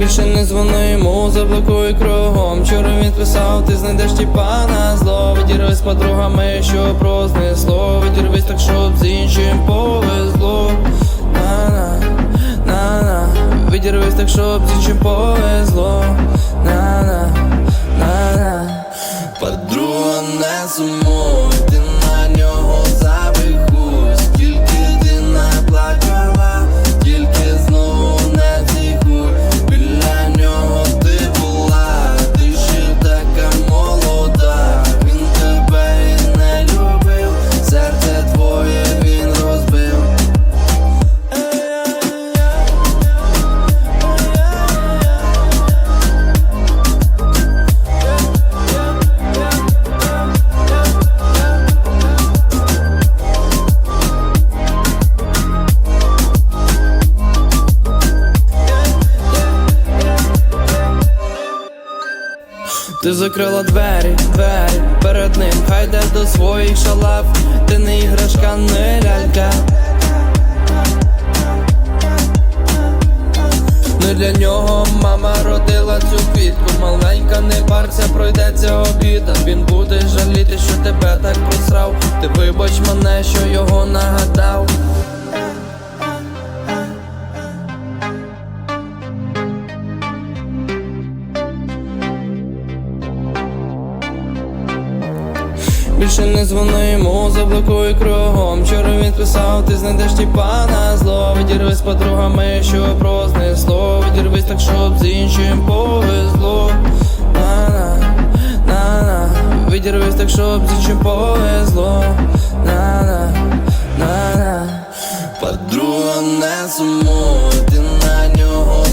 Більше не дзвони йому, заблокуй кругом. Вчора він писав, ти знайдеш тіпа на зло. Відірвись з подругами, що прознесло. Відірвись так, щоб з іншим повезло. На-на, на-на, відірвись так, щоб з іншим повезло. Ти закрила двері, двері перед ним, хай йде до своїх шалав, ти не іграшка, не лялька. Не для нього мама родила цю квітку. Маленька не парця, пройдеться обіда. Він буде жаліти, що тебе так просрав. Ти вибач мене, що його нагадав. Більше не дзвони йому, заблокуй кругом. Вчора він писав, ти знайдеш ті пана зло Відірвись з подругами, щоб рознесло Відірвись так, щоб з іншим повезло. На-на, на-на Відірвись так, щоб з іншим повезло. На-на, на-на Подруга не сумує, ти на нього.